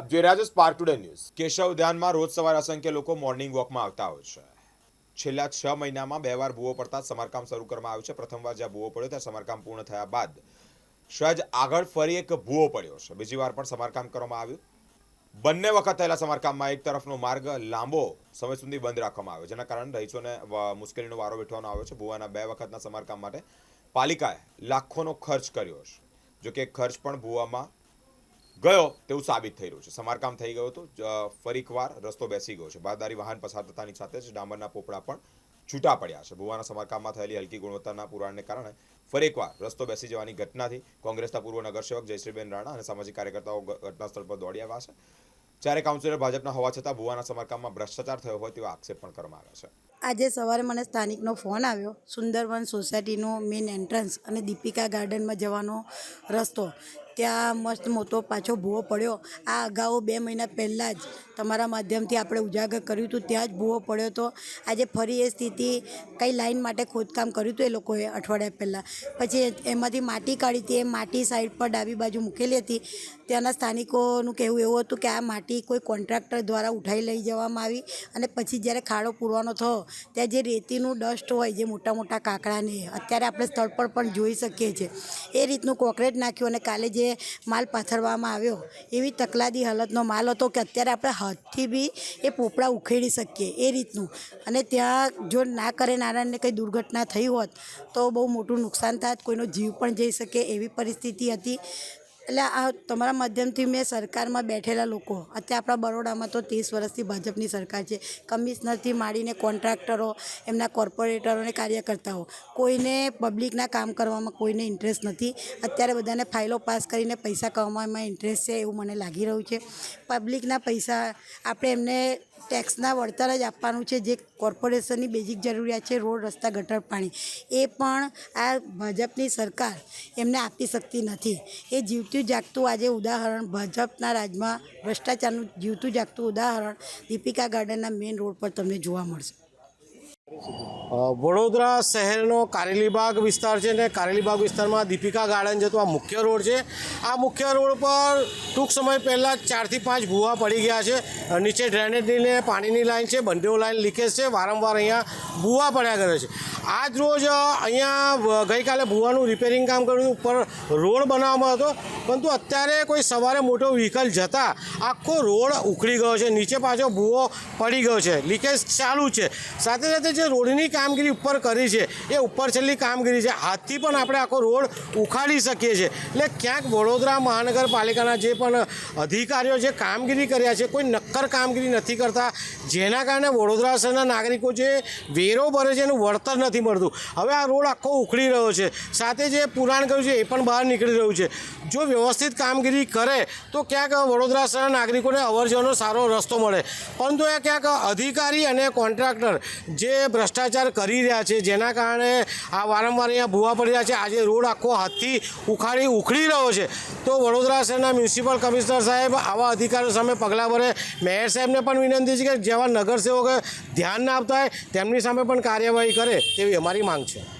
આપ જોઈ રહ્યા છો સ્પાર્ક ટુડે ન્યૂઝ કેશવ ઉદ્યાનમાં રોજ સવારે અસંખ્ય લોકો મોર્નિંગ વોકમાં આવતા હોય છે. છેલ્લા છ મહિનામાં બે વાર ભૂવો પડતા સમારકામ શરૂ કરવામાં આવ્યું છે. પ્રથમવાર જ્યાં ભૂવો પડ્યો ત્યાં સમારકામ પૂર્ણ થયા બાદ સહજ આગળ ફરી એક ભૂવો પડ્યો છે. બીજી વાર પણ સમારકામ કરવામાં આવ્યું. બંને વખત થયેલા સમારકામમાં એક તરફનો માર્ગ લાંબો સમય સુધી બંધ રાખવામાં આવ્યો, જેના કારણે રહીશોને મુશ્કેલીનો વારો વેઠવાનો આવ્યો છે. ભૂવાના બે વખતના સમારકામ માટે પાલિકાએ લાખોનો ખર્ચ કર્યો છે. જોકે ખર્ચ પણ ભૂવામાં ગયો તેવું સાબિત થઈ રહ્યું છે. સમારકામ થઈ ગયું હતું. જ- ફરી એકવાર રસ્તો બેસી ગયો છે. બારદારી વાહન પસાર થતાની સાથે જ ડામરના પોપડા પણ છૂટા પડ્યા છે. ભુવાના સમારકામમાં થયેલી હલકી ગુણવત્તાના પુરાણને કારણે ફરી એકવાર રસ્તો બેસી જવાની ઘટનાથી કોંગ્રેસના પૂર્વ નગરસેવક જયશ્રીબેન રાણા અને સામાજિક કાર્યકર્તાઓ ઘટનાસ્થળ ઘટના સ્થળ પર દોડી આવ્યા છે. જ્યારે કાઉન્સિલર ભાજપના હોવા છતાં ભુવાના સમારકામમાં ભ્રષ્ટાચાર થયો હોય તેવો આક્ષેપ પણ કરવામાં આવ્યો છે. આજે સવારે મને સ્થાનિકનો ફોન આવ્યો. સુંદરવન સોસાયટીનો મેઇન એન્ટ્રન્સ અને દીપિકા ગાર્ડનમાં જવાનો રસ્તો. ત્યાં મસ્ત મોટો પાછો ભૂવો પડ્યો. આ અગાઉ બે મહિના પહેલાં જ તમારા માધ્યમથી આપણે ઉજાગર કર્યું હતું. ત્યાં જ ભૂવો પડ્યો હતો આજે ફરી એ સ્થિતિ કઈ લાઈન માટે ખોદકામ કર્યું હતું એ લોકોએ અઠવાડિયા પહેલાં. પછી એમાંથી માટી કાઢી હતી, એ માટી સાઈડ પર ડાબી બાજુ મૂકેલી હતી. ત્યાંના સ્થાનિકોનું કહેવું એવું હતું કે આ માટી કોઈ કોન્ટ્રાક્ટર દ્વારા ઉઠાઈ લઈ જવામાં આવી અને પછી જ્યારે ખાડો પૂરવાનો થયો, ત્યાં જે રેતીનું ડસ્ટ હોય, જે મોટા મોટા કાંકડાને અત્યારે આપણે સ્થળ પર પણ જોઈ શકીએ છીએ. એ રીતનું કોકરેટ નાખ્યું અને કાલે જે માલ પાથરવામાં આવ્યો, એવી તકલાદી હાલતનો માલ હતો કે અત્યારે આપણે હાથથી બી એ પોપડા ઉખેડી શકીએ એ રીતનું. અને ત્યાં જો ના કરે નારાયણને કંઈ દુર્ઘટના થઈ હોત, તો બહુ મોટું નુકસાન થાત, કોઈનો જીવ પણ જઈ શકે એવી પરિસ્થિતિ હતી. એટલે આ તમારા માધ્યમથી મેં સરકારમાં બેઠેલા લોકો, અત્યારે આપણા બરોડામાં તો ત્રીસ વર્ષથી ભાજપની સરકાર છે, કમિશનરથી માંડીને કોન્ટ્રાક્ટરો, એમના કોર્પોરેટરો અને કાર્યકર્તાઓ, કોઈને પબ્લિકના કામ કરવામાં કોઈને ઇન્ટરેસ્ટ નથી. અત્યારે બધાને ફાઇલો પાસ કરીને પૈસા કમાવામાં ઇન્ટરેસ્ટ છે એવું મને લાગી રહ્યું છે. પબ્લિકના પૈસા, આપણે એમને ટેક્સના વળતર જ આપવાનું છે, જે કોર્પોરેશનની બેઝિક જરૂરિયાત છે, રોડ, રસ્તા, ગટર, પાણી. એ પણ આ ભાજપની સરકાર એમને આપી શકતી નથી. એ જીવતું જાગતું આજે ઉદાહરણ ભાજપના રાજમાં ભ્રષ્ટાચારનું જીવતું જાગતું ઉદાહરણ દીપિકા ગાર્ડનના મેઇન રોડ પર તમને જોવા મળશે. વડોદરા શહેરનો કારેલીબાગ વિસ્તાર છે ને કારેલીબાગ વિસ્તારમાં દીપિકા ગાર્ડન જતો આ મુખ્ય રોડ છે. આ મુખ્ય રોડ પર ટૂંક સમય પહેલાં ચારથી પાંચ ભૂવા પડી ગયા છે. નીચે ડ્રેનેજની ને પાણીની લાઈન છે બંધો લાઈન લીકેજ છે, વારંવાર અહીંયા ભૂવા પડ્યા કરે છે. આજ રોજ અહીંયા ગઈકાલે ભૂવાનું રિપેરિંગ કામ કર્યું ઉપર રોડ બનાવવામાં હતો. પરંતુ અત્યારે કોઈ સવારે મોટો વ્હીકલ જતા આખો રોડ ઉખડી ગયો છે, નીચે પાછો ભૂવો પડી ગયો છે લીકેજ ચાલુ છે. સાથે સાથે જે રોડની કામગીરી ઉપર કરી છે, એ ઉપર છેલ્લી કામગીરી છે. હાથથી પણ આપણે આખો રોડ ઉખાડી શકીએ છીએ. એટલે ક્યાંક વડોદરા મહાનગરપાલિકાના જે પણ અધિકારીઓ જે કામગીરી કર્યા છે, કોઈ નક્કર કામગીરી નથી કરતા, જેના કારણે વડોદરા શહેરના નાગરિકો જે વેરો ભરે છે એનું વળતર નથી મળતું. હવે આ રોડ આખો ઉખડી રહ્યો છે. સાથે જે પુરાણ કર્યું છે, એ પણ બહાર નીકળી રહ્યું છે. જો વ્યવસ્થિત કામગીરી કરે, તો ક્યાંક વડોદરા શહેરના નાગરિકોને અવર જવરનો સારો રસ્તો મળે. પરંતુ એ ક્યાંક અધિકારી અને કોન્ટ્રાક્ટર જે ભ્રષ્ટાચાર કરી રહ્યા છે, જેના કારણે આ વારંવાર અહીંયા ભૂવા પડી રહ્યા છે, આજે રોડ આખો હાથથી ઉખાડી ઉખડી રહ્યો છે. તો વડોદરા શહેરના મ્યુનિસિપલ કમિશનર સાહેબ આવા અધિકારીઓ સામે પગલાં ભરે. મેયર સાહેબને પણ વિનંતી છે કે જેવા નગરસેવકો ધ્યાન ના આપતા હોય, તેમની સામે પણ કાર્યવાહી કરે, તેવી અમારી માંગ છે.